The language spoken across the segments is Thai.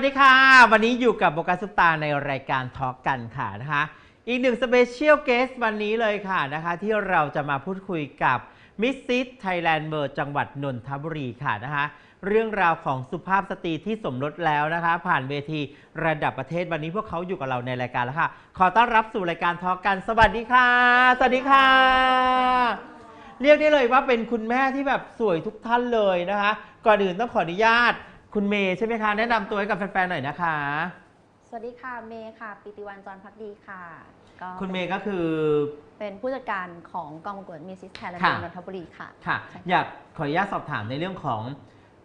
สวัสดีค่ะ วันนี้อยู่กับโบกัสุปตาในรายการทอล์กกันค่ะนะคะ อีกหนึ่งสเปเชียลเกสวันนี้เลยค่ะนะคะ ที่เราจะมาพูดคุยกับมิสซิสไทยแลนด์เบอร์จังหวัดนนทบุรีค่ะนะคะ เรื่องราวของสุภาพสตรีที่สมรสแล้วนะคะ ผ่านเวทีระดับประเทศวันนี้พวกเขาอยู่กับเราในรายการแล้วค่ะ ขอต้อนรับสู่รายการทอล์กกัน สวัสดีค่ะ สวัสดีค่ะ เรียกได้เลยว่าเป็นคุณแม่ที่แบบสวยทุกท่านเลยนะคะ ก่อนอื่นต้องขออนุญาต คุณเมย์ใช่ไหมคะ แนะนำตัวให้กับแฟนๆหน่อยนะคะ สวัสดีค่ะเมย์ค่ะ ปิติวันจรพักดีค่ะก็คุณเมย์ก็คือ เป็นผู้จัดการของกองประกวดมิสซิสไทยแลนด์ค่ะ นนทบุรีค่ะ ค่ะ ใช่ค่ะ อยากขออนุญาตสอบถามในเรื่องของ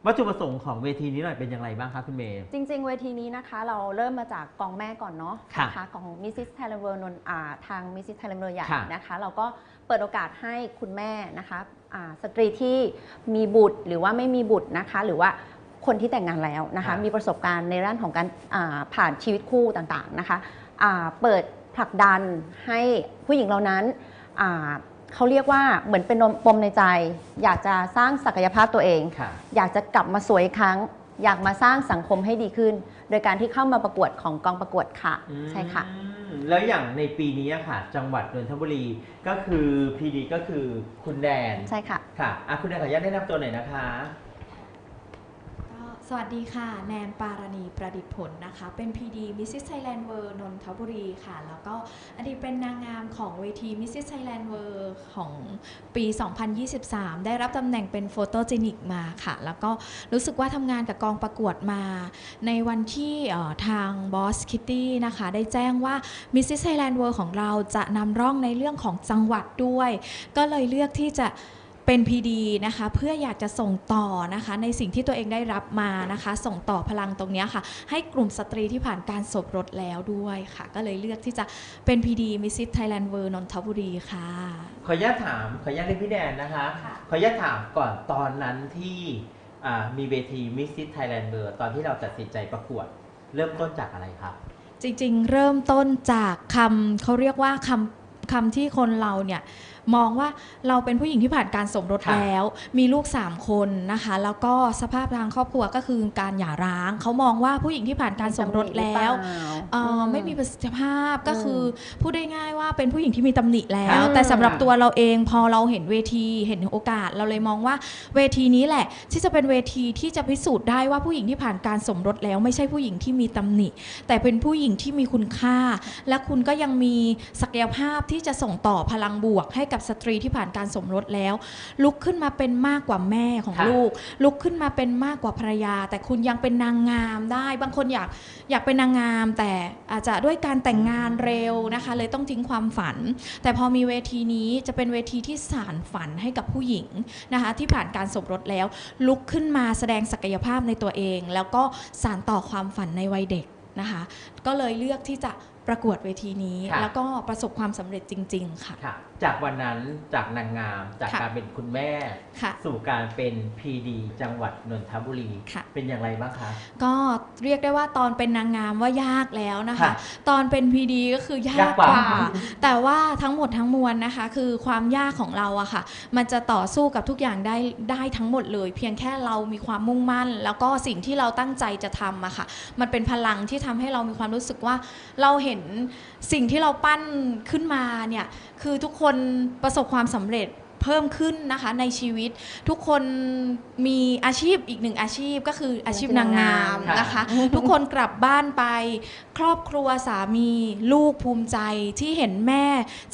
วัตถุประสงค์ของเวทีนี้หน่อยเป็นอย่างไรบ้างคะคุณเมย์ จริง ๆ เวทีนี้นะคะเราเริ่มมาจากกองแม่ก่อนเนาะค่ะนะคะของมิสซิสไทยแลนด์เวิร์นนอ่าทางมิสซิสไทยแลนด์เวิร์ใหญ่ค่ะนะคะ เราก็เปิดโอกาสให้คุณแม่นะคะอ่าสตรีที่มีบุตรหรือว่าไม่มีบุตรนะคะ หรือว่า คนที่แต่งงานแล้วนะคะ มีประสบการณ์ในด้านของการอ่าผ่านชีวิตคู่ต่างๆนะคะอ่าเปิดผลักดันให้ผู้หญิงเหล่านั้นอ่าเขาเรียกว่าเหมือนเป็นปมในใจ อยากจะสร้างศักยภาพตัวเองค่ะอยากจะกลับมาสวยอีกครั้ง อยากมาสร้างสังคมให้ดีขึ้น โดยการที่เข้ามาประกวดของกองประกวดค่ะ ใช่ค่ะอืมแล้วอย่างในปีนี้อะค่ะ จังหวัดนนทบุรีก็คือพีดีก็คือคุณแดนใช่ค่ะค่ะอะคุณแดนขออนุญาตแนะนำตัวหน่อยนะคะก็ สวัสดีค่ะ แนนปารณีประดิษฐ์ผลนะคะ เป็น PD Mrs. Thailand World นนทบุรีค่ะ แล้วก็อดีตเป็นนางงามของเวที Mrs. Thailand World ของปี 2023 ได้รับตำแหน่งเป็นโฟโต g จนิกมาค่ะ แล้วก็รู้สึกว่าทำงานกับกองประกวดมา ในวันที่ทาง Boss Kitty นะคะ ได้แจ้งว่า Mrs. Thailand World ของเราจะนำร่องในเรื่องของจังหวัดด้วย ก็เลยเลือกที่จะ เป็น PD นะคะเพื่ออยากจะส่งต่อนะคะ ในสิ่งที่ตัวเองได้รับมานะคะ ส่งต่อพลังตรงเนี้ยค่ะ ให้กลุ่มสตรีที่ผ่านการสมรสแล้วด้วยค่ะ ก็เลยเลือกที่จะเป็น PD Miss Thailand World นนทบุรีค่ะ ขออนุญาตถามขออนุญาตเรียกพี่แดนนะคะ ค่ะ ขออนุญาตถามก่อนตอนนั้นที่อ่ามีเวทีมิสซิสไทยแลนด์เบอร์ตอนที่เราตัดสินใจประกวด เริ่มต้นจากอะไรครับ จริงๆ เริ่มต้นจากคำเขาเรียกว่าคำคำที่คนเราเนี่ย มองว่าเราเป็นผู้หญิงที่ผ่านการสมรสค่ะแล้ว มีลูก 3 คนนะคะ แล้วก็สภาพทางครอบครัวก็คือการหย่าร้าง เขามองว่าผู้หญิงที่ผ่านการสมรสแล้วเอ่ออไม่มีประสิทธิภาพก็คือพูดได้ง่ายว่าเป็นผู้หญิงที่มีตำหนิแล้วอืมแต่สำหรับตัวเราเองพอเราเห็นเวทีเห็นโอกาสเราเลยมองว่าเวทีนี้แหละ ที่จะเป็นเวทีที่จะพิสูจน์ได้ว่าผู้หญิงที่ผ่านการสมรสแล้วไม่ใช่ผู้หญิงที่มีตำหนิ แต่เป็นผู้หญิงที่มีคุณค่า และคุณก็ยังมีศักยภาพที่จะส่งต่อพลังบวกให้กับสตรีที่ผ่านการสมรสแล้ว ลุกขึ้นมาเป็นมากกว่าแม่ของค่ะลูก ลุกขึ้นมาเป็นมากกว่าภรรยา แต่คุณยังเป็นนางงามได้ บางคนอยากอยากเป็นนางงาม แต่อาจจะด้วยการแต่งงานเร็วนะคะ เลยต้องทิ้งความฝัน แต่พอมีเวทีนี้จะเป็นเวทีที่สานฝันให้กับผู้หญิงนะคะที่ผ่านการสมรสแล้ว ลุกขึ้นมาแสดงศักยภาพในตัวเอง แล้วก็สานต่อความฝันในวัยเด็กนะคะ ก็เลยเลือกที่จะ ประกวดเวทีนี้ ค่ะ แล้วก็ประสบความสำเร็จจริง ๆ ค่ะ ค่ะ จากวันนั้นจากนางงาม จากค่ะ การเป็นคุณแม่ ค่ะ สู่การเป็นพีดีจังหวัดนนทบุรี ค่ะ เป็นอย่างไรบ้างคะ ก็เรียกได้ว่าตอนเป็นนางงามว่ายากแล้วนะคะ ค่ะตอนเป็นพีดีก็คือยายากกกว่ากว่า แต่ว่าทั้งหมดทั้งมวลนะคะ คือความยากของเราอะค่ะ มันจะต่อสู้กับทุกอย่างได้ได้ทั้งหมดเลย เพียงแค่เรามีความมุ่งมั่น แล้วก็สิ่งที่เราตั้งใจจะทำอะค่ะ มันเป็นพลังที่ทำให้เรามีความรู้สึกว่า เราเห็นสิ่งที่เราปั้นขึ้นมาเนี่ยคือทุกคนประสบความสำเร็จ เพิ่มขึ้นนะคะในชีวิต ทุกคนมีอาชีพอีกหนึ่งอาชีพก็คืออาชีพนางงามนะคะ ทุกคนกลับบ้านไป ครอบครัวสามีลูกภูมิใจที่เห็นแม่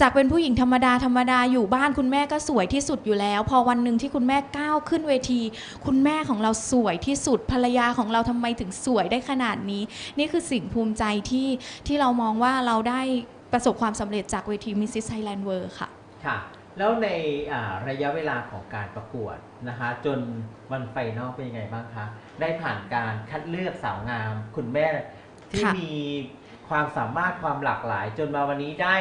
จากเป็นผู้หญิงธรรมดาธรรมดาอยู่บ้านคุณแม่ก็สวยที่สุดอยู่แล้ว พอวันหนึ่งที่คุณแม่ก้าวขึ้นเวที คุณแม่ของเราสวยที่สุดภรรยาของเราทำไมถึงสวยได้ขนาดนี้ นี่คือสิ่งภูมิใจที่ที่เรามองว่าเราได้ประสบความสำเร็จจากเวที Mrs. Thailand World ค่ะ ค่ะ แล้วในอ่าระยะเวลาของการประกวดนะคะ จนวันไฟนอลเป็นยังไงบ้างคะ ได้ผ่านการคัดเลือกสาวงาม คุณแม่ที่ค่ะมีความสามารถความหลากหลาย จนมาวันนี้ได้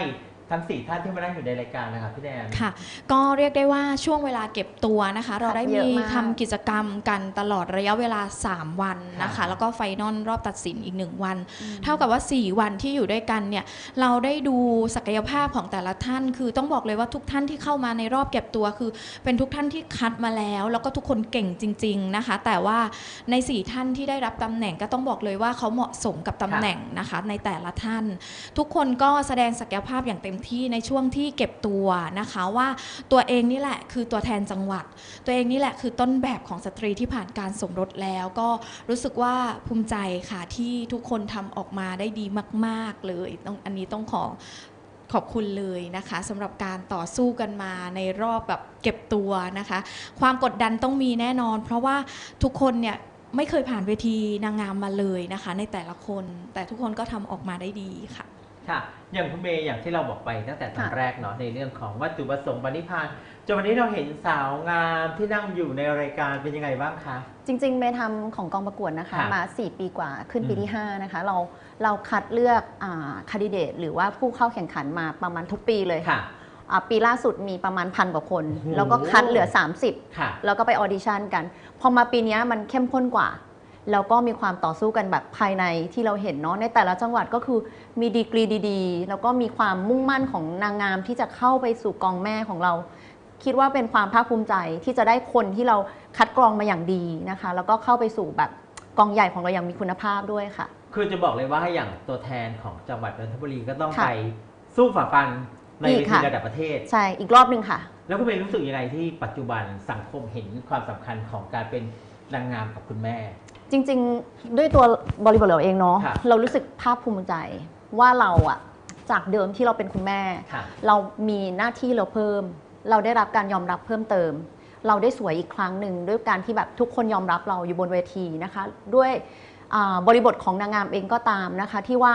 ทั้งสี่ท่านที่มานั่งอยู่ในรายการนะคะพี่แนน ค่ะ ก็เรียกได้ว่าช่วงเวลาเก็บตัวนะคะ เราได้เยมีอะมาก ทำกิจกรรมกันตลอดระยะเวลา 3 วันนะคะค่ะแล้วก็ไฟนอลรอบตัดสินอีก 1 วัน เท่ากับว่า 4 วันที่อยู่ด้วยกันเนี่ยเราได้ดูศักยภาพของแต่ละท่าน คือต้องบอกเลยว่าทุกท่านที่เข้ามาในรอบเก็บตัวคือ เป็นทุกท่านที่คัดมาแล้ว แล้วก็ทุกคนเก่งจริง ๆนะคะ แต่ว่าใน 4 ท่านที่ได้รับตำแหน่งก็ต้องบอกเลยว่าเขาเหมาะสมกับตำแหน่งนะคะ ในแต่ละท่าน ทุกคนก็แสดงศักยภาพอย่างเต็มที่ในช่วงที่เก็บตัวนะคะว่าตัวเองนี่แหละคือตัวแทนจังหวัด ตัวเองนี่แหละคือต้นแบบของสตรีที่ผ่านการสมรสแล้ว ก็รู้สึกว่าภูมิใจค่ะที่ทุกคนทำออกมาได้ดีมาก ๆ เลยต้องอันนี้ต้องขอขอบคุณเลยนะคะสำหรับการต่อสู้กันมาในรอบแบบเก็บตัวนะคะ ความกดดันต้องมีแน่นอน เพราะว่าทุกคนเนี่ยไม่เคยผ่านเวทีนางงามมาเลยนะคะ ในแต่ละคน แต่ทุกคนก็ทำออกมาได้ดีค่ะ ค่ะ อย่างคุณเมย์อย่างที่เราบอกไปตั้งแต่ตอนค่ะแรกเนาะในเรื่องของวัตถุประสงค์ปณิพานธ์จนวันนี้เราเห็นสาวงามที่นั่งอยู่ในรายการเป็นยังไงบ้างคะ จริง ๆ เมย์ทำของกองประกวดนะคะ ค่ะมา 4 ปีกว่าขึ้นปีอืมที่ 5 นะคะ เราเราคัดเลือกคัดดิเดตหรือว่าผู้เข้าแข่งขันมาประมาณทุกปีเลยค่ะ อ่าปีล่าสุดมีประมาณพันกว่าคน โอ้โห แล้วก็คัดเหลือ 30 ค่ะ แล้วก็ไปออดิชั่นกัน พอมาปีเนี้ยมันเข้มข้นกว่า แล้วก็มีความต่อสู้กันแบบภายในที่เราเห็นเนาะในแต่ละจังหวัดก็คือมีดีกรีดีๆ แล้วก็มีความมุ่งมั่นของนางงามที่จะเข้าไปสู่กองแม่ของเรา คิดว่าเป็นความภาคภูมิใจที่จะได้คนที่เราคัดกรองมาอย่างดีนะคะ แล้วก็เข้าไปสู่แบบกองใหญ่ของเราอย่างมีคุณภาพด้วยค่ะ คือจะบอกเลยว่าอย่างตัวแทนของจังหวัดนนทบุรีก็ต้องค่ะไปสู้ฝ่าฟันในอีเวกทีค่ะ ระดับประเทศ ใช่อีกรอบหนึ่งค่ะ แล้วคุณเมย์รู้สึกยังไงที่ปัจจุบันสังคมเห็นความสำคัญของการเป็นนางงามกับคุณแม่ จริงๆ ด้วยตัวบริบทเราเองเนาะค่ะเรารู้สึกภาคภูมิใจว่าเราอะจากเดิมที่เราเป็นคุณแม่ ค่ะ เรามีหน้าที่เราเพิ่ม เราได้รับการยอมรับเพิ่มเติม เราได้สวยอีกครั้งหนึ่งด้วยการที่แบบทุกคนยอมรับเราอยู่บนเวทีนะคะ ด้วยอ่าบริบทของนางงามเองก็ตามนะคะ ที่ว่า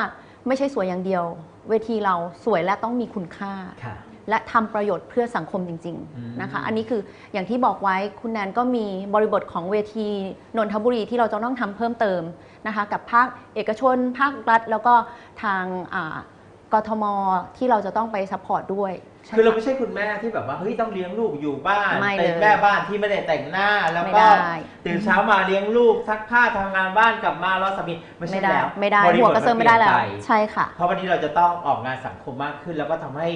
ไม่ใช่สวยอย่างเดียว เวทีเราสวยและต้องมีคุณค่า ค่ะ และทำประโยชน์เพื่อสังคมจริงอืมๆนะคะอันนี้คืออย่างที่บอกไว้คุณแนนก็มีบริบทของเวทีนนทบุรีที่เราจะต้องทำเพิ่มเติมนะคะกับภาคเอกชน ภาครัฐ แล้วก็ทางอ่ากทมที่เราจะต้องไปซัพพอร์ตด้วยใช่คือเราค่ะไม่ใช่คุณแม่ที่แบบว่าเฮ้ยต้องเลี้ยงลูกอยู่บ้านไม่เป็นเลยแม่บ้านที่ไม่ได้แต่งหน้าแล้วไม่ก็ได้ตื่นเช้ามาเลี้ยงลูกซักผ้าทำงานบ้านกลับมารอสามีไม่ใช่ไม่ได้แล้วไม่ได้บริบหัวทกระเซิร์ไม่ได้แล้วมันเปลี่ยนปใช่ค่ะ เพราะวันนี้เราจะต้องออกงานสังคมมากขึ้น แล้วก็ทำให้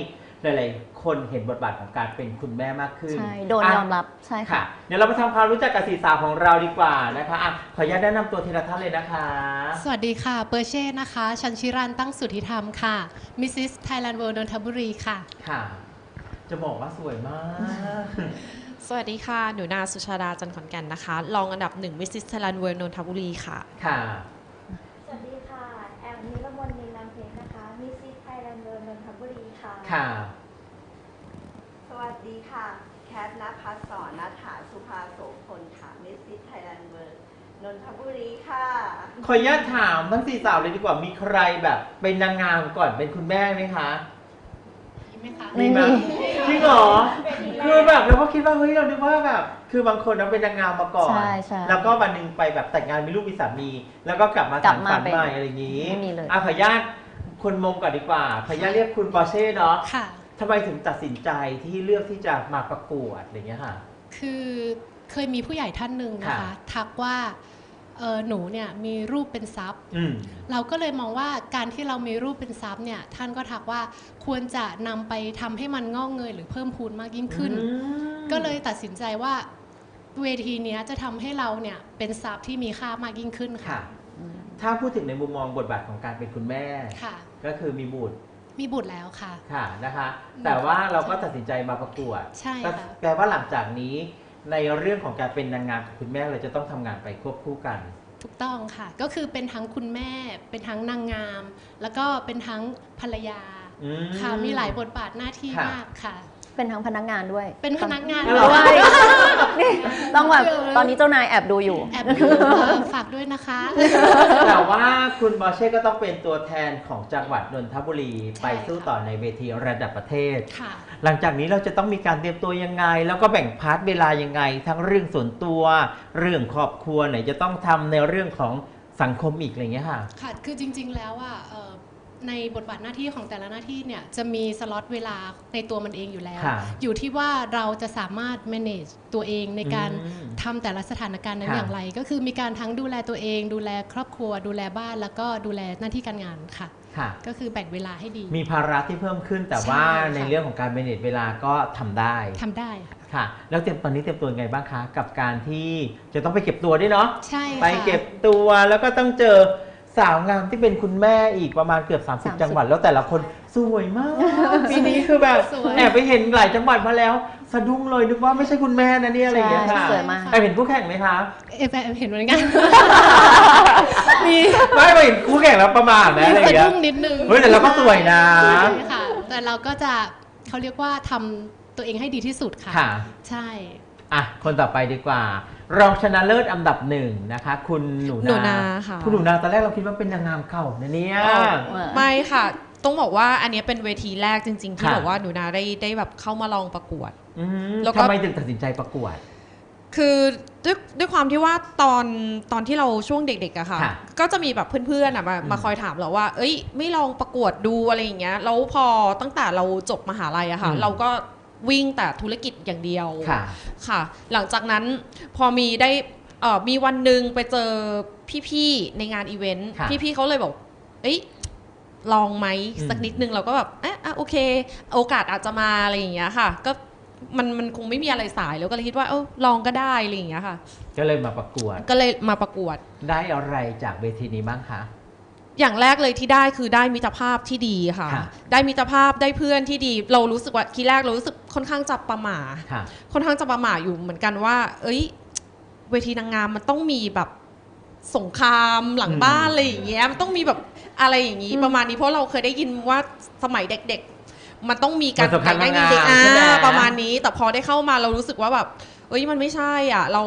หลายๆคนเห็นบทบาทของการเป็นคุณแม่มากขึ้นใช่โดนะยอมรับใช่ค่ะค่ะ เดี๋ยวเราไปทำความรู้จักกับสีสาวของเราดีกว่านะคะอะขออนุญาตแนะนำตัวทีละท่านเลยนะคะ สวัสดีค่ะ เปอร์เช่นะคะ ชันชิรันตั้งสุทธิธรรมค่ะ มิสซิสไทยแลนด์เวิลด์นนทบุรีค่ะ ค่ะ จะบอกว่าสวยมาก สวัสดีค่ะ หนูนาสุชาดาจันทร์ขอนแก่นนะคะ รองอันดับหนึ่งมิสซิสไทยแลนด์เวิร์นนทบุรีค่ะ ค่ะ บุรีค่ะค่ะ สวัสดีค่ะ แคทนภัสสรนัฐาสุภาโสพลค่ะมิสซิสไทยแลนด์เวิร์นนทบุรีค่ะ ขออนุญาตถามทั้งสี่สาวเลยดีกว่ามีใครแบบ เป็นนางงามก่อนเป็นคุณแม่ไหมคะไหมคะไม่ไหมีจริงเหรอคือแบบเราก็คิดว่าเฮ้ยเราคิดว่าแบบ คือบางคนเราเป็นนางงามมาก่อน ใช่ใช่แล้วก็วันหนึ่งไปแบบแต่งงานมีลูกมีสามี แล้วก็กลับมากลัสาบนมาฝันเป็นใหม่อะไรอย่างนี้ไม่มีเลย อะขออนุญาต คุณมงก่อนดีกว่าขออนุญาตเรียกคุณปอร์เช่เนาะค่ะ ทำไมถึงตัดสินใจที่เลือกที่จะมาประกวดอะไรอย่างเงี้ยค่ะ คือเคยมีผู้ใหญ่ท่านหนึ่งนะคะ ค่ะ ทักว่าเออหนูเนี่ยมีรูปเป็นทรัพย์ อืม เราก็เลยมองว่าการที่เรามีรูปเป็นทรัพย์เนี่ยท่านก็ทักว่าควรจะนำไปทำให้มันงอกเงยหรือเพิ่มพูนมากยิ่งขึ้น อืมก็เลยตัดสินใจว่าเวทีเนี้ยจะทำให้เราเนี่ยเป็นทรัพย์ที่มีค่ามากยิ่งขึ้นค่ะ ค่ะ ถ้าพูดถึงในมุมมองบทบาทของการเป็นคุณแม่ ค่ะ ก็คือมีบุตรมีบุตรแล้วค่ะ ค่ะนะคะ แต่ว่าเราก็ตัดสินใจมาประกวดใช่ก็ค่ะ แปลว่าหลังจากนี้ ในเรื่องของการเป็นนางงามกับคุณแม่เราจะต้องทำงานไปควบคู่กัน ถูกต้องค่ะ ก็คือเป็นทั้งคุณแม่ เป็นทั้งนางงาม แล้วก็เป็นทั้งภรรยา อืม ค่ะ มีหลายบทบาทหน้าที่ค่ะ มากค่ะ เป็นทั้งพนักงานด้วยเป็นพนักงานเหรอด้วยนี่ต้องแบบตอนนี้เจ้านายแอบดูอยู่ แอบดูค่ะฝากด้วยนะคะ แต่ว่าคุณบอเช่ก็ต้องเป็นตัวแทนของจังหวัดนนทบุรีใช่ไปสู้ต่อในเวทีระดับประเทศ ค่ะ หลังจากนี้เราจะต้องมีการเตรียมตัวยังไง แล้วก็แบ่งพาร์ทเวลายังไง ทั้งเรื่องส่วนตัว เรื่องครอบครัวไหนจะต้องทำในเรื่องของสังคมอีกอะไรอย่างเงี้ยค่ะ ค่ะ คือจริงๆ แล้วอะเอ่อ ในบทบาทหน้าที่ของแต่ละหน้าที่เนี่ยจะมีสล็อตเวลาในตัวมันเองอยู่แล้ว ค่ะอยู่ที่ว่าเราจะสามารถ manage ตัวเองในการอืมทำแต่ละสถานการณ์นั้นค่ะ อย่างไร ก็คือมีการทั้งดูแลตัวเอง ดูแลครอบครัว ดูแลบ้านแล้วก็ดูแลหน้าที่การงานค่ะ ค่ะ ก็คือแบ่งเวลาให้ดี มีภาระที่เพิ่มขึ้นแต่ใช่ว่าค่ะ ในเรื่องของการเมเนจเวลาก็ทำได้ทำได้ค่ะค่ะ แล้วเตรียมตอนนี้เตรียมตัวยังไงบ้างคะ กับการที่จะต้องไปเก็บตัวด้วยเนาะใช่ค่ะ ไปเก็บตัวแล้วก็ต้องเจอ สาวงามที่เป็นคุณแม่อีกประมาณเกือบ 30 30 จังหวัด แล้วแต่ละคนสวยมากปีนี้คือแบบสวยแอบไปเห็นหลายจังหวัดมาแล้วสะดุ้งเลยนึกว่าไม่ใช่คุณแม่นะเนี่ยอะไรอย่างเงี้ยค่ะใช่สวยมาก แอบเห็นคู่แข่งไหมคะเอฟเห็นเหมือนกัน มีไม่ไปเห็นคู่แข่งแล้วประมาทนะอะไรอสะย่างเงี้ย ดุ้งนิดนึงเฮ้ยแต่เราก็สวยนะ ใช่ค่ะ แต่เราก็จะเขาเรียกว่าทำตัวเองให้ดีที่สุดค่ะ ค่ะ ใช่ อะคนต่อไปดีกว่า รองชนะเลิศอันดับหนึ่งนะคะ คุณหนูหนูนาค่ะ คุณหนูนาตอนแรกเราคิดว่าเป็นนางงามเก่านะเนี่ย ไม่ค่ะ ต้องบอกว่าอันเนี้ยเป็นเวทีแรกจริง ๆ ที่ค่ะแบบว่าหนูนาได้ได้แบบเข้ามาลองประกวด อืมแล้วก็ ทำไมถึงตัดสินใจประกวด คือด้วยด้วยความที่ว่าตอนตอนที่เราช่วงเด็กๆอะค่ะ ค่ะก็จะมีแบบเพื่อนๆอะมาอืม มาคอยถามเราว่า เอ้ย ไม่ลองประกวดดูอะไรอย่างเงี้ยแล้วพอตั้งแต่เราจบมหาลัยอะค่ะอืมเราก็ วิ่งแต่ธุรกิจอย่างเดียวค่ะค่ะ หลังจากนั้นพอมีได้เอ่อมีวันหนึ่งไปเจอพี่ๆในงานอีเวนต์ค่ะ พี่ๆเขาเลยบอกเอ้ยลองไหมอืม สักนิดนึงเราก็แบบเอะอะโอเค โอกาสอาจจะมาอะไรอย่างเงี้ยค่ะ ก็มันมันคงไม่มีอะไรสายแล้วก็เลยคิดว่าเออลองก็ได้อะไรอย่างเงี้ยค่ะ ก็เลยมาประกวดก็เลยมาประกวด ได้อะไรจากเวทีนี้บ้างคะ อย่างแรกเลยที่ได้คือได้มิตรภาพที่ดีค่ะ ค่ะได้มิตรภาพได้เพื่อนที่ดี เรารู้สึกว่าทีแรกเรารู้สึกค่อนข้างจะประหม่าค่ะ ค่อนข้างจะประหม่าอยู่เหมือนกันว่า เอ้ย เวทีนางงามมันต้องมีแบบสงครามหลังบ้านอืมอะไรอย่างเงี้ยมันต้องมีแบบอะไรอย่างงี้ประมาณนี้เพราะเราเคยได้ยินว่าสมัยเด็ก ๆ มันต้องมีการมันสำคัญแข่งมากเด็กๆใช่อ่าไหมประมาณนี้แต่พอได้เข้ามาเรารู้สึกว่าแบบ เอ้ยมันไม่ใช่อะ เรา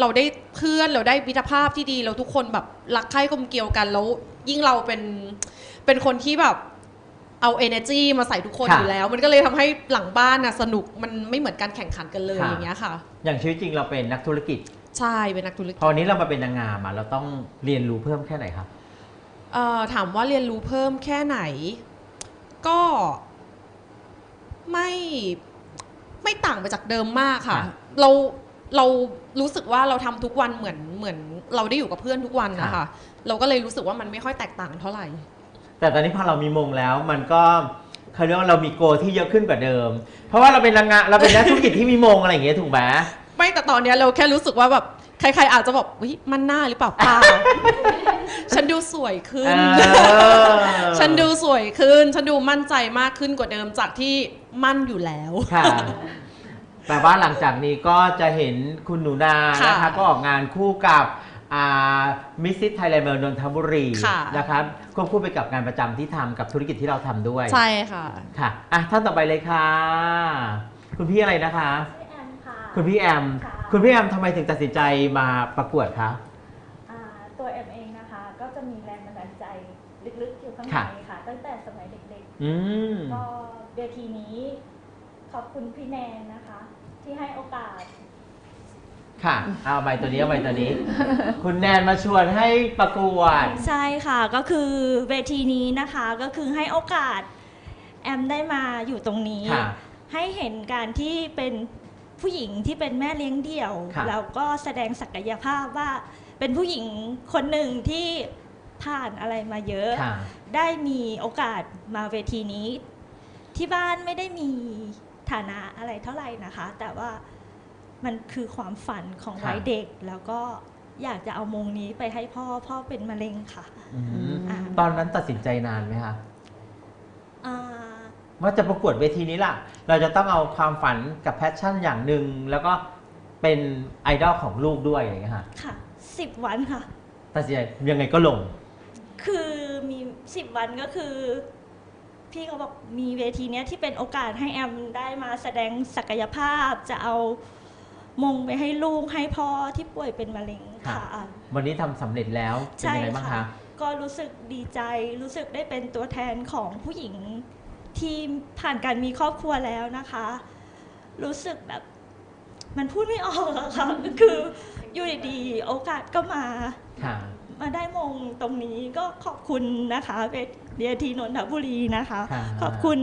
เราได้เพื่อนเราได้มิตรภาพที่ดี เราทุกคนแบบรักใคร่กลมเกลียวกันแล้วยิ่งเราเป็นเป็นคนที่แบบเอา energy มาใส่ทุกคนค่ะ อยู่แล้ว มันก็เลยทำให้หลังบ้านน่ะสนุกมันไม่เหมือนการแข่งขันกันเลยค่ะ อย่างเงี้ยค่ะ อย่างชีวิตจริงเราเป็นนักธุรกิจ ใช่เป็นนักธุรกิจ พอวันนี้เรามาเป็นนางงามอะเราต้องเรียนรู้เพิ่มแค่ไหนครับ เอ่อถามว่าเรียนรู้เพิ่มแค่ไหน ก็ไม่ไม่ต่างไปจากเดิมมากค่ะ ค่ะ เราเรารู้สึกว่าเราทำทุกวันเหมือนเหมือน เราได้อยู่กับเพื่อนทุกวันนะคะค่ะเราก็เลยรู้สึกว่ามันไม่ค่อยแตกต่างเท่าไหร่ แต่ตอนนี้พอเรามีมงแล้วมันก็เขาเรียกว่าเรามีโกที่เยอะขึ้นกว่าเดิม เพราะว่าเราเป็นนางงามเราเป็นนักธุรกิจที่มีมงอะไรอย่างเงี้ยถูกไหมไม่แต่ตอนเนี้ยเราแค่รู้สึกว่าแบบใครๆอาจจะบอกวิมันหน้าหรือเปล่าเปล่าฉันดูสวยขึ้นเออฉันดูสวยขึ้น ฉันดูมั่นใจมากขึ้นกว่าเดิมจากที่มั่นอยู่แล้วค่ะ แต่ว่าหลังจากนี้ก็จะเห็นคุณหนูนาค่ะนะคะก็ออกงานคู่กับมิสซิสไทยแลนด์เมืองนนทบุรีค่ะ นะครับควบคู่ไปกับงานประจำที่ทำกับธุรกิจที่เราทำด้วย ใช่ค่ะ ค่ะอะท่านต่อไปเลยค่ะ คุณพี่อะไรนะคะ ชื่อแอมค่ะ คุณพี่แอม ค่ะ คุณพี่แอมทำไมถึงตัดสินใจมาประกวดคะ อ่าตัวแอมเองนะคะ ก็จะมีแรงบันดาลใจลึกๆอยู่ข้างในค่ะ ค่ะ ตั้งแต่สมัยเด็กอืม ๆ ก็เวทีนี้ ขอบคุณพี่แนนนะคะ ที่ให้โอกาส ค่ะ เอาใบตัวนี้เอาใบตัวนี้ คุณแนนมาชวนให้ประกวด ใช่ค่ะก็คือเวทีนี้นะคะก็คือให้โอกาส แอมได้มาอยู่ตรงนี้ ค่ะให้เห็นการที่เป็นผู้หญิงที่เป็นแม่เลี้ยงเดี่ยว ค่ะ แล้วก็แสดงศักยภาพว่าเป็นผู้หญิงคนหนึ่งที่ผ่านอะไรมาเยอะ ค่ะ ได้มีโอกาสมาเวทีนี้ ที่บ้านไม่ได้มี ฐานะอะไรเท่าไหร่นะคะ แต่ว่ามันคือความฝันของค่ะวัยเด็กแล้วก็อยากจะเอามงนี้ไปให้พ่อพ่อเป็นมะเร็งค่ะอืมอ่าตอนนั้นตัดสินใจนานไหมคะอ่าว่าจะประกวดเวทีนี้ล่ะ เราจะต้องเอาความฝันกับแพชชั่นอย่างหนึ่งแล้วก็เป็นไอดอลของลูกด้วยอย่างเงี้ยค่ะค่ะสิบวันค่ะตัดสินใจยังไงก็ลง คือมีสิบวันก็คือ พี่เขาบอกมีเวทีเนี้ยที่เป็นโอกาสให้แอมได้มาแสดงศักยภาพจะเอามงไปให้ลูกให้พ่อที่ป่วยเป็นมะเร็งค่ะ วันนี้ทำสำเร็จแล้วเป็นใช่ยังไงบ้างค่ะคะก็รู้สึกดีใจรู้สึกได้เป็นตัวแทนของผู้หญิงที่ผ่านการมีครอบครัวแล้วนะคะ รู้สึกแบบ มันพูดไม่ออกอะค่ะ คืออยู่ดีๆโอกาสก็มา ค่ะ มาได้มงตรงนี้ก็ขอบคุณนะคะเวที นนทบุรีนะคะค่ะขอบคุณ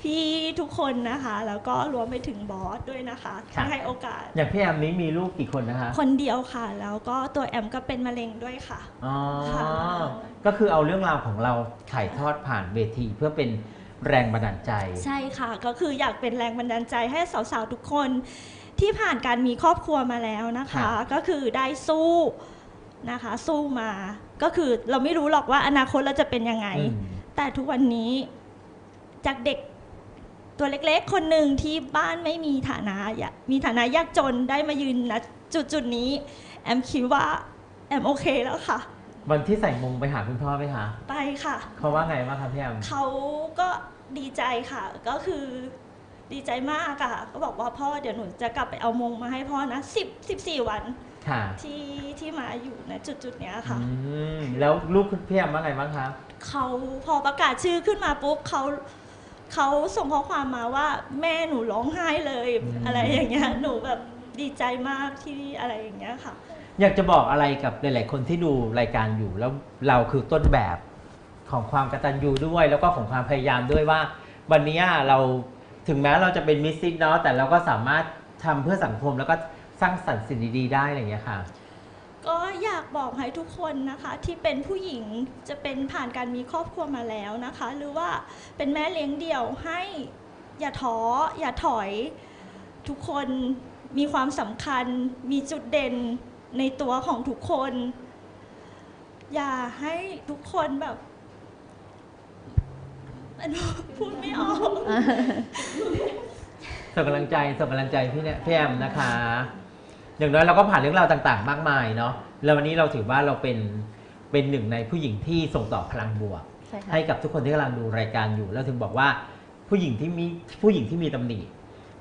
พี่ทุกคนนะคะ แล้วก็รวมไปถึงบอสด้วยนะคะค่ะที่ให้โอกาส อย่างพี่แอมนี้มีลูกกี่คนนะคะคนเดียวค่ะ แล้วก็ตัวแอมก็เป็นมะเร็งด้วยค่ะ อ๋อค่ะ ก็คือเอาเรื่องราวของเราถ่ายทอดผ่านเวทีเพื่อเป็นแรงบันดาลใจ ใช่ค่ะก็คืออยากเป็นแรงบันดาลใจให้สาวๆ ทุกคนที่ผ่านการมีครอบครัวมาแล้วนะคะค่ะก็คือได้สู้นะคะ สู้มา ก็คือเราไม่รู้หรอกว่าอนาคตเราจะเป็นยังไงอืมแต่ทุกวันนี้จากเด็กตัวเล็กๆ คนหนึ่งที่บ้านไม่มีฐานะอยากมีฐานะยากจนได้มายืนณจุดจุดๆนี้ แอมคิดว่า แอมโอเคแล้วค่ะ วันที่ใส่มงไปหาคุณพ่อไหมคะ ไปค่ะ เขาว่าไงบ้างครับพี่แอมเขาก็ดีใจค่ะ ก็คือดีใจมากอะก็บอกว่าพ่อเดี๋ยวหนูจะกลับไปเอามงมาให้พ่อนะสิบสิบสี่วัน ค่ะ ที่ที่มาอยู่ในจุดจุดๆเนี้ยค่ะ อืมแล้วลูกคุณพี่แอมว่าไงบ้างคะ เขาพอประกาศชื่อขึ้นมาปุ๊บเขาเขาส่งข้อความมาว่าแม่หนูร้องไห้เลยอืม อะไรอย่างเงี้ยหนูแบบดีใจมากที่อะไรอย่างเงี้ยค่ะ อยากจะบอกอะไรกับหลาย ๆ คนที่ดูรายการอยู่แล้วเราคือต้นแบบของความกตัญญูด้วย แล้วก็ของความพยายามด้วยว่า วันนี้เราถึงแม้เราจะเป็นมิสซิสเนาะแต่เราก็สามารถทำเพื่อสังคมแล้วก็ สร้างสรรค์สิ่งดีๆได้อะไรอย่างเงี้ยค่ะ ก็อยากบอกให้ทุกคนนะคะที่เป็นผู้หญิงจะเป็นผ่านการมีครอบครัวมาแล้วนะคะ หรือว่าเป็นแม่เลี้ยงเดี่ยวให้อย่าท้ออย่าถอย ทุกคนมีความสำคัญ มีจุดเด่นในตัวของทุกคน อย่าให้ทุกคนแบบมันพูดไม่ออก ส่งกำลังใจส่งกำลังใจพี่เนี่ยพี่แอมนะคะ อย่างน้อยเราก็ผ่านเรื่องราวต่างๆ มากมายเนาะแล้ววันนี้เราถือว่าเราเป็นเป็นหนึ่งในผู้หญิงที่ส่งต่อพลังบวก ใช่ค่ะ ให้กับทุกคนที่กำลังดูรายการอยู่ แล้วถึงบอกว่าผู้หญิงที่มีผู้หญิงที่มีตำหนิ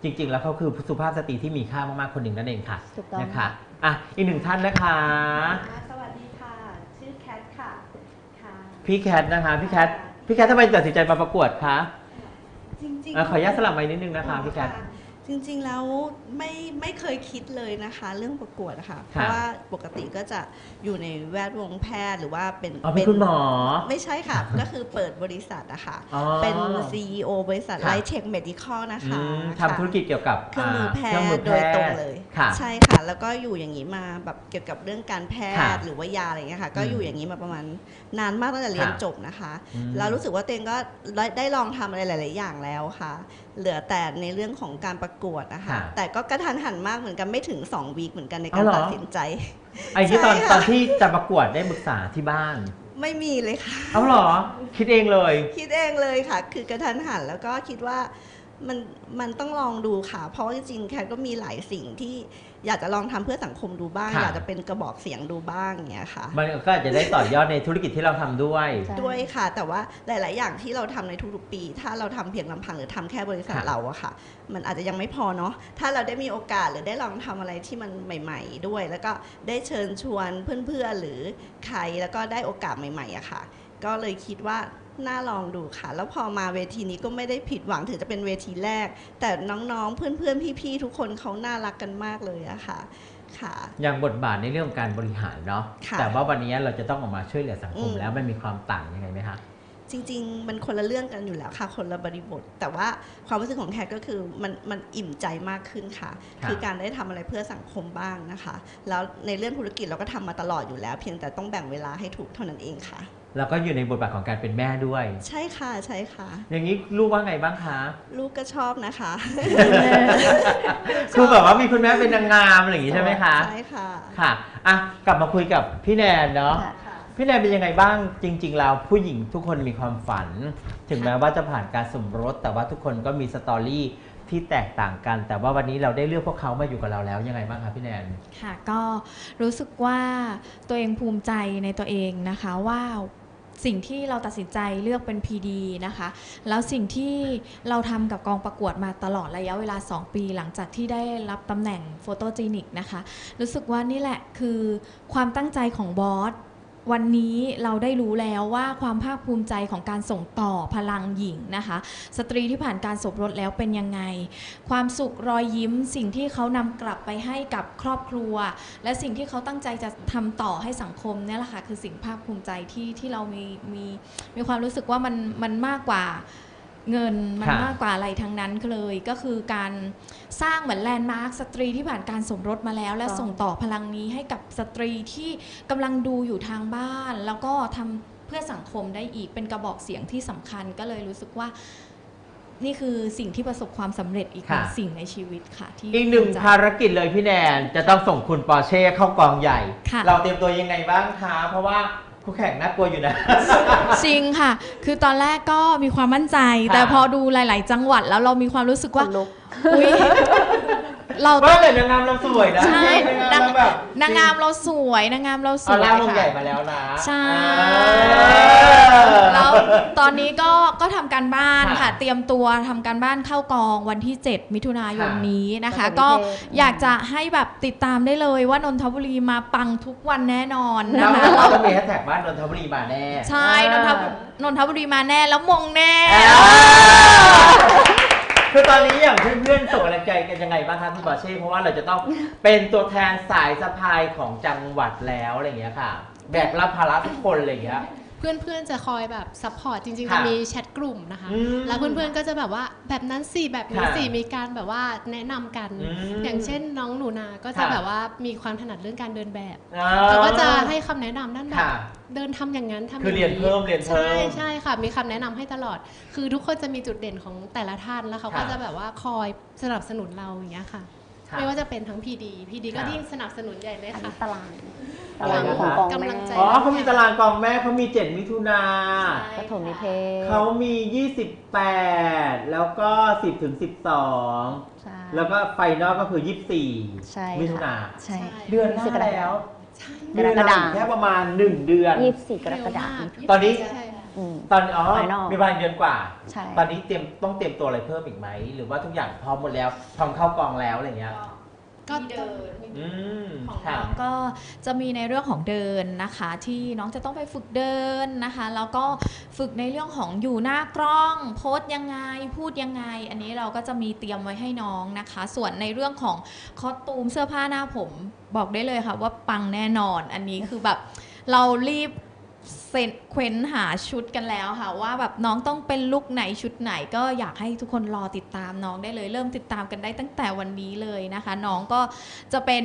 จริง ๆ แล้วเขาคือสุภาพสตรีที่มีค่ามากๆคนหนึ่งนั่นเองค่ะถูกต้อง นะคะอะอีกหนึ่งท่านนะคะ สวัสดีค่ะ ชื่อแคทค่ะ ค่ะ พี่แคทนะคะพี่แคทพี่แคททำไมตัดสินใจมาประกวดคะจริงอะขออนุญาตสลับไปนิดนึงนะคะพี่แคท จริงๆแล้วไม่ไม่เคยคิดเลยนะคะ เรื่องประกวดอะค่ะเพค่ะราะว่าปกติก็จะอยู่ในแวดวงแพทย์หรือว่าเป็นอ๋อเป็นคุณหมอ ไม่ใช่ค่ะ ก็คือเปิดบริษัทอะค่ะอ๋อเป็น CEO บริษัทค่ะไลท์เทคเมดิคอลนะคะอืมค่ะทำธุรกิจเกี่ยวกับเครื่องมือแพาเครื่องมืทอย์แพโดยตรงทย์เลยค่ะใช่ค่ะ แล้วก็อยู่อย่างนี้มาแบบเกี่ยวกับเรื่องการแพค่ะทย์หรือว่ายาอะไรอย่างเงี้ยค่ะ ก็อืมอยู่อย่างนี้มาประมาณนานมากตั้งแต่เรียนค่ะจบนะคะอืมแล้วรู้สึกว่าตัวเองก็ได้ได้ลองทำอะไรหลาย ๆ อย่างแล้วค่ะ เหลือแต่ในเรื่องของการประกวดนะคะค่ะแต่ก็กระทันหันมากเหมือนกันไม่ถึง2วีคเหมือนกันในเอาการเหรอตัดสินใจไอ้ที่ตอนใช่ค่ะตอนที่จะประกวดได้ปรึกษาที่บ้าน ไม่มีเลยค่ะ เอาเหรอ คิดเองเลย คิดเองเลยค่ะ คือกระทันหันแล้วก็คิดว่ามันมันต้องลองดูค่ะ เพราะว่าจริงๆแคทก็มีหลายสิ่งที่ อยากจะลองทำเพื่อสังคมดูบ้าง ค่ะ อยากจะเป็นกระบอกเสียงดูบ้างอย่างเงี้ยค่ะ มันก็อาจจะได้ต่อยอดในธุรกิจที่เราทำด้วย ใช่ ด้วยค่ะ แต่ว่าหลาย ๆ อย่างที่เราทำในทุกๆปี ถ้าเราทำเพียงลำพังหรือทำแค่บริษัทค่ะ เราอะค่ะ มันอาจจะยังไม่พอเนาะถ้าเราได้มีโอกาสหรือได้ลองทำอะไรที่มันใหม่ ๆ ด้วย แล้วก็ได้เชิญชวนเพื่อน ๆ หรือใครแล้วก็ได้โอกาสใหม่ ๆอะค่ะ ก็เลยคิดว่าน่าลองดูค่ะ แล้วพอมาเวทีนี้ก็ไม่ได้ผิดหวังถึงจะเป็นเวทีแรก แต่น้องๆ เพื่อนๆ พี่ๆ ทุกคนเขาน่ารักกันมากเลยอะค่ะค่ะ อย่างบทบาทในเรื่องของการบริหารเนาะค่ะแต่ว่าวันนี้เราจะต้องออกมาช่วยเหลือสังคมอืมแล้วมันมีความต่างยังไงไหมคะจริง ๆ มันคนละเรื่องกันอยู่แล้วค่ะ คนละบริบท แต่ว่าความรู้สึกของแคทก็คือมันมันอิ่มใจมากขึ้นค่ะค่ะคือการได้ทำอะไรเพื่อสังคมบ้างนะคะ แล้วในเรื่องธุรกิจเราก็ทำมาตลอดอยู่แล้ว เพียงแต่ต้องแบ่งเวลาให้ถูกเท่านั้นเองค่ะแล้วก็อยู่ในบทบาทของการเป็นแม่ด้วย ใช่ค่ะใช่ค่ะ อย่างนี้ลูกว่าไงบ้างคะ ลูกก็ชอบนะคะ คือแบบว่ามีคุณแม่เป็นนางงามอะไรอย่างนี้ใช่ไหมคะใช่ค่ะค่ะอะกลับมาคุยกับพี่แนนเนาะค่ะพพี่แนนเป็นยังไงบ้างจริง ๆ แล้วผู้หญิงทุกคนมีความฝัน ถึงแม้ว่าจะผ่านการสมรสแต่ว่าทุกคนก็มีสตอรี่ ที่แตกต่างกัน แต่ว่าวันนี้เราได้เลือกพวกเขามาอยู่กับเราแล้วยังไงบ้างคะพี่แนนค่ะ ก็รู้สึกว่าตัวเองภูมิใจในตัวเองนะคะว่าสิ่งที่เราตัดสินใจเลือกเป็น PD นะคะ แล้วสิ่งที่เราทำกับกองประกวดมาตลอดระยะเวลา 2 ปี หลังจากที่ได้รับตำแหน่งโฟโตจีนิกนะคะ รู้สึกว่านี่แหละคือความตั้งใจของบอส วันนี้เราได้รู้แล้วว่าความภาคภูมิใจของการส่งต่อพลังหญิงนะคะ สตรีที่ผ่านการสมรสแล้วเป็นยังไง ความสุขรอยยิ้ม สิ่งที่เขานำกลับไปให้กับครอบครัว และสิ่งที่เขาตั้งใจจะทำต่อให้สังคมเนี่ยแหละค่ะคือสิ่งภาคภูมิใจที่ที่เรามีมีมีความรู้สึกว่ามันมันมากกว่า เงินมันค่ะมากกว่าอะไรทั้งนั้นเลยก็คือการสร้างเหมือนแลนด์มาร์คสตรีที่ผ่านการสมรสมาแล้ว และถูกต้อง ส่งต่อพลังนี้ให้กับสตรีที่กำลังดูอยู่ทางบ้าน แล้วก็ทำเพื่อสังคมได้อีกเป็นกระบอกเสียงที่สำคัญก็เลยรู้สึกว่า นี่คือสิ่งที่ประสบความสำเร็จอีกหนึ่งค่ะ สิ่งในชีวิตค่ะที่อีกหนึ่งภูมิใจ ภารกิจเลยพี่แนนจะต้องส่งคุณปอร์เช่เข้ากองใหญ่ ค่ะ เราเตรียมตัวยังไงบ้างคะเพราะว่า คู่แข่งน่ากลัวอยู่นะ จริงค่ะ คือตอนแรกก็มีความมั่นใจค่ะแต่พอดูหลาย ๆ จังหวัดแล้วเรามีความรู้สึกคว่านลุกอุ๊ย เราต้ว่าองแต่นางงามเราสวยนะใช่นางงามเราแบบนางงามเราสวยนางงามเราสเอาวยล่ามวงใหญ่ค่ะมาแล้วนะใช่อ่าแล้วตอนนี้ก็ก็ทำการบ้านค่ะค่ะ เตรียมตัวทำการบ้านเข้ากองวันที่ 7 มิถุนายนค่ะนี้นะคะปฐมนิเทศก็อยากจะให้แบบติดตามได้เลยว่านนทบุรีมาปังทุกวันแน่นอนเรานะคะเราต้องมีแฮชแท็กว่านนทบุรีมาแน่ใช่นนทบุนนทบุรีมาแน่แล้วมงแน่อ่า คือตอนนี้อย่างเพื่อนๆส่งกำลังใจกันยังไงบ้างคะพี่ปอร์เช่เพราะว่าเราจะต้องเป็นตัวแทนสายสะพายของจังหวัดแล้วอะไรอย่างเงี้ยค่ะ แบกรับภาระทุกคนอะไรอย่างเงี้ย เพื่อนๆจะคอยแบบซัพพอร์ตจริงๆค่ะจะมีแชทกลุ่มนะคะอืมแล้วเพื่อนๆก็จะแบบว่าแบบนั้นสิแบบนี้ค่ะสิมีการแบบว่าแนะนำกันอืมอย่างเช่นน้องหนูนาก็จะค่ะแบบว่ามีความถนัดเรื่องการเดินแบบอ่าเขาก็จะให้คำแนะนำนั่นแบบค่ะเดินทำอย่างนั้นทำคือเรียนเพิ่มเรียนเพิ่มใช่ใช่ค่ะ มีคำแนะนำให้ตลอด คือทุกคนจะมีจุดเด่นของแต่ละท่านแล้วเขาก็ค่ะจะแบบว่าคอยสนับสนุนเราอย่างเงี้ยค่ะค่ะ ไม่ว่าจะเป็นทั้งพีดีพีดีก็ค่ะยิ่งสนับสนุนใหญ่เลยอันค่ะ นี้ตารางอะไรตารางนะคะของกองกำลัแม่งใจ อ๋อเขามีตารางกองแม่เขามี 7 มิถุนาปฐมนิเทศเขามี 28 แล้วก็ 10 ถึง 12 ใช่ แล้วก็ไฟนอลก็คือ24ใช่มิถุนาใช่ เดือนหน้าแล้วใช่กรกฎาคมมีเวลอีแค่ประมาณ 1 เดือน ยี่สิบสี่กรกฎาคมตอนนี้ ใช่ อืม ตอนอ๋อ Final มีประมาณเดือนกว่า ใช่ ตอนนี้เตรียมต้องเตรียมตัวอะไรเพิ่มอีกไหม หรือว่าทุกอย่างพร้อมหมดแล้ว พร้อมเข้ากองแล้วอะไรเงี้ย ก็ มีเดินอืมของค่ะ น้อง ก็จะมีในเรื่องของเดินนะคะ ที่น้องจะต้องไปฝึกเดินนะคะ แล้วก็ฝึกในเรื่องของอยู่หน้ากล้อง โพสต์ยังไงพูดยังไง อันนี้เราก็จะมีเตรียมไว้ให้น้องนะคะ ส่วนในเรื่องของคอสตูมเสื้อผ้าหน้าผมบอกได้เลยค่ะว่าปังแน่นอน อันนี้คือแบบเรารีบ เซ็นเคว้นหาชุดกันแล้วค่ะ ว่าแบบน้องต้องเป็นลุคไหนชุดไหน ก็อยากให้ทุกคนรอติดตามน้องได้เลย เริ่มติดตามกันได้ตั้งแต่วันนี้เลยนะคะ น้องก็จะเป็น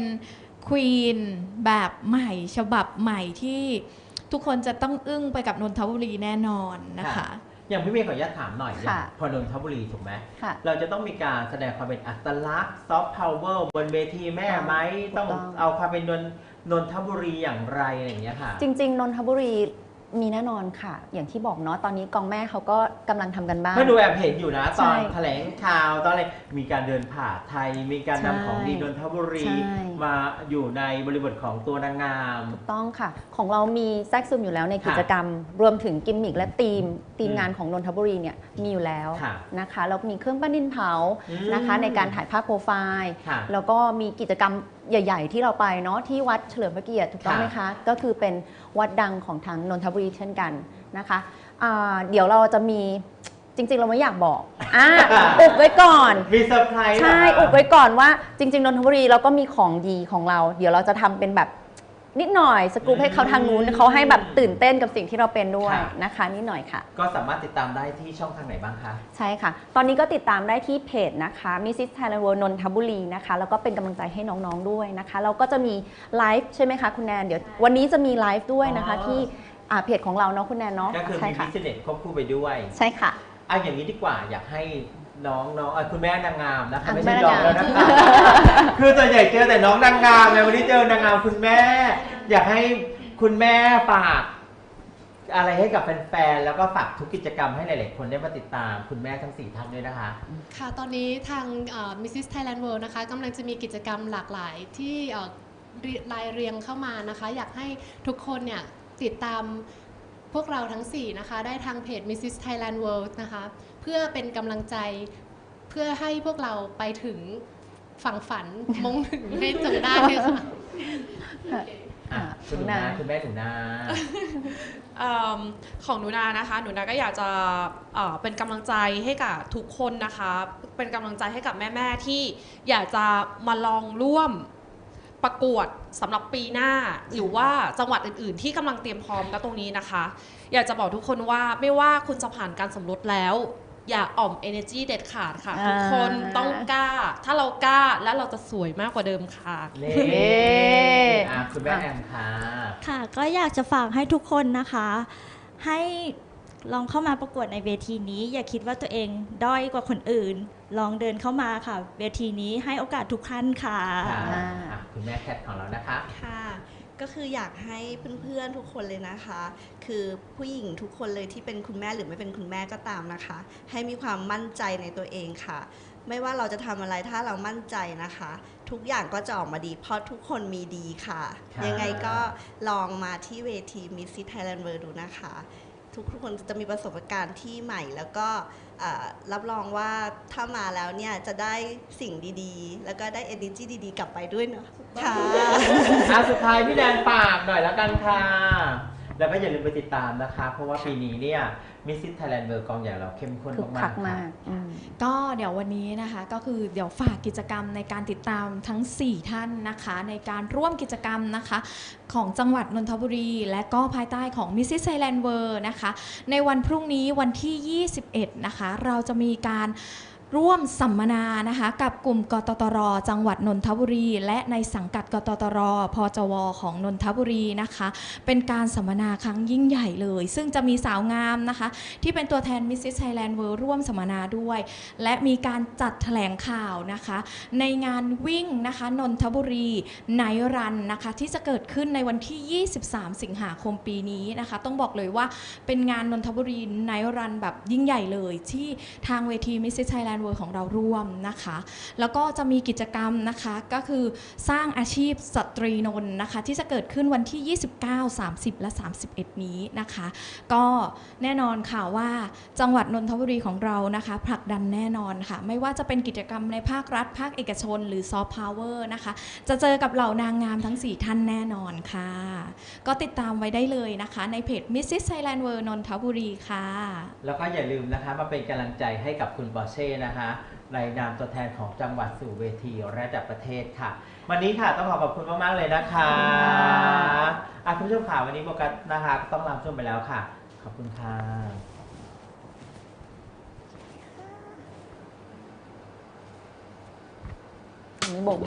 ควีนแบบใหม่ฉบับใหม่ที่ทุกคนจะต้องอึ้งไปกับนนทบุรีแน่นอนนะคะค่ะอย่างพี่เมย์ขออนุญาตถามหน่อยอย่างค่ะพอนนทบุรีถูกไหม ค่ะเราจะต้องมีการแสดงความเป็นอัตลักษณ์ซอฟต์พาวเวอร์บนเวทีแม่ไหมถูกต้ต้อองงเอาความเป็นนน นนทบุรีอย่างไรอะไรอย่างเงี้ยค่ะ จริง ๆ นนทบุรี มีแน่นอนค่ะ อย่างที่บอกเนาะตอนนี้กองแม่เขาก็กำลังทำกันบ้าน ไม่ดูแอบเห็นอยู่นะ ตอนใช่แถลงข่าวตอนอะไรมีการเดินผ่าไทย มีการนำใช่ของดีนนทบุรี ใช่ มาอยู่ในบริบทของตัวนางงาม ถูกต้องค่ะ ของเรามีแทรกซึมอยู่แล้วในค่ะกิจกรรม รวมถึงกิมมิคและธีมธีมอืมงานของนนทบุรีเนี่ยมีอยู่แล้วค่ะนะคะแล้วมีเครื่องปั้นดินเผาอืม นะคะ ในการถ่ายภาพโปรไฟล์ ค่ะ แล้วก็มีกิจกรรมใหญ่ ๆ ที่เราไปเนาะที่วัดเฉลิมพระเกียรติถูกต้องค่ะไหมคะ ก็คือเป็น วัดดังของทางนนทบุรีเช่นกันนะคะอ่าเดี๋ยวเราจะมีจริง ๆ เราไม่อยากบอกอ่าอุบไว้ก่อน มีเซอร์ไพรส์ใช่เหรคะอุบไว้ก่อนว่าจริง ๆ นนทบุรีเราก็มีของดีของเรา เดี๋ยวเราจะทำเป็นแบบ นิดหน่อยสกูปให้เขาทางนู้นเขาให้แบบตื่นเต้นกับสิ่งที่เราเป็นด้วยนะคะนิดหน่อยค่ะ ก็สามารถติดตามได้ที่ช่องทางไหนบ้างคะ ใช่ค่ะ ตอนนี้ก็ติดตามได้ที่เพจนะคะ Mrs. Thailand World นนทบุรีนะคะ แล้วก็เป็นกำลังใจให้น้องๆด้วยนะคะ เราก็จะมีไลฟ์ใช่ไหมคะคุณแนน เดี๋ยววันนี้จะมีไลฟ์ด้วยนะคะอ๋อ ที่อ่าเพจของเราเนาะคุณแนนเนาะก็คือใช่มีค่ะ บิสเนสควบคู่ไปด้วยใช่ค่ะอะอย่างนี้ดีกว่าอยากให้ น้องน้องอะคุณแม่นางงามนะคะอะไม่คุณใช่แม่น้องแล้วนางนะงามคะคือส่วนใหญ่เจอแต่น้องนางงามไงวันนี้เจอนางงามคุณแม่ อยากให้คุณแม่ฝาก อะไรให้กับแฟนๆแล้วก็ฝากทุกกิจกรรมให้หลายๆคนได้มาติดตามคุณแม่ทั้งสี่ท่านด้วยนะคะ ค่ะ ตอนนี้ทางเอ่อ Mrs. Thailand World นะคะกำลังจะมีกิจกรรมหลากหลายที่เอ่อเรียรายเรียงเข้ามานะคะ อยากให้ทุกคนเนี่ยติดตามพวกเราทั้ง 4 นะคะ ได้ทางเพจ Mrs. Thailand World นะคะ เพื่อเป็นกำลังใจเพื่อให้พวกเราไปถึงฝั่งฝันมงถึงให้จงได้เลยค่ะอะคุณหนูนาคุณแม่หนูนา เอิ่มของหนูนานะคะ หนูนาก็อยากจะเอ่อเป็นกำลังใจให้กับทุกคนนะคะ เป็นกำลังใจให้กับแม่ ๆ ที่อยากจะมาลองร่วมประกวดสำหรับปีหน้า หรือว่าจังหวัดอื่น ๆ ที่กำลังเตรียมพร้อมกันตรงนี้นะคะ อยากจะบอกทุกคนว่าไม่ว่าคุณจะผ่านการสมรสแล้ว อย่าอ่อม energy เด็ดขาดค่ะ ทุกคนต้องกล้า ถ้าเรากล้าแล้วเราจะสวยมากกว่าเดิมค่ะนี่อะคุณแม่แอมค่ะ ค่ะก็อยากจะฝากให้ทุกคนนะคะ ให้ลองเข้ามาประกวดในเวทีนี้ อย่าคิดว่าตัวเองด้อยกว่าคนอื่น ลองเดินเข้ามาค่ะ เวทีนี้ให้โอกาสทุกท่านค่ะ ค่ะอะคุณแม่แคทของเรานะคะ ค่ะ ก็คืออยากให้เพื่อนๆทุกคนเลยนะคะ คือผู้หญิงทุกคนเลยที่เป็นคุณแม่หรือไม่เป็นคุณแม่ก็ตามนะคะ ให้มีความมั่นใจในตัวเองค่ะ ไม่ว่าเราจะทำอะไรถ้าเรามั่นใจนะคะ ทุกอย่างก็จะออกมาดี เพราะทุกคนมีดีค่ะค่ะยังไงก็ลองมาที่เวที Miss Thailand World ดูนะคะ ทุกๆคนจะมีประสบการณ์ที่ใหม่ แล้วก็เอ่อรับรองว่าถ้ามาแล้วเนี่ยจะได้สิ่งดีๆ แล้วก็ได้ energy ดีๆ กลับไปด้วยเนาะค่ะ อะสุดท้ายพี่แดนฝากหน่อยแล้วกันค่ะ แล้วก็อย่าลืมไปติดตามนะคะ เพราะว่าปีนี้เนี่ยมิสซิสไทยแลนด์เวิร์กองใหญ่เราเข้มข้นคึกมาคักกๆมาค่ะ กอืม ก็เดี๋ยววันนี้นะคะก็คือเดี๋ยวฝากกิจกรรมในการติดตามทั้ง 4 ท่านนะคะ ในการร่วมกิจกรรมนะคะ ของจังหวัดนนทบุรี และก็ภายใต้ของ Mrs. Thailand World นะคะ ในวันพรุ่งนี้วันที่ 21 นะคะ เราจะมีการ ร่วมสัมมนานะคะกับกลุ่มกตตร จังหวัดนนทบุรี และในสังกัดกตตร พจว ของนนทบุรีนะคะ เป็นการสัมมนาครั้งยิ่งใหญ่เลย ซึ่งจะมีสาวงามนะคะ ที่เป็นตัวแทน Mrs. Thailand World ร่วมสัมมนาด้วย และมีการจัดแถลงข่าวนะคะ ในงานวิ่งนะคะนนทบุรีไนรันนะคะ ที่จะเกิดขึ้นในวันที่ 23 สิงหาคมปีนี้นะคะ ต้องบอกเลยว่าเป็นงานนนทบุรีไนรันแบบยิ่งใหญ่เลย ที่ทางเวทีมิสอิสราเอล Mrs. Thailand World ของเราร่วมนะคะ แล้วก็จะมีกิจกรรมนะคะก็คือสร้างอาชีพสตรีนนท์นะคะ ที่จะเกิดขึ้นวันที่ 29 30 และ 31 นี้นะคะ ก็แน่นอนค่ะว่าจังหวัดนนทบุรีของเรานะคะผลักดันแน่นอนค่ะ ไม่ว่าจะเป็นกิจกรรมในภาครัฐ ภาคเอกชน หรือซอฟต์พาวเวอร์นะคะ จะเจอกับเหล่านางงามทั้ง 4 ท่านแน่นอนค่ะ ก็ติดตามไว้ได้เลยนะคะ ในเพจ Mrs. Thailand World นนทบุรีค่ะ แล้วก็อย่าลืมนะคะมาเป็นกำลังใจให้กับคุณบอเช่นะคะในนามตัวแทนของจังหวัดสู่เวทีระดับประเทศค่ะ วันนี้ค่ะต้องขอขอบคุณมาก ๆ เลยนะคะอะคุณผู้ชมค่ะวันนี้โบกัสนะคะก็ต้องลาชมไปแล้วค่ะ ขอบคุณค่ะไม่บอก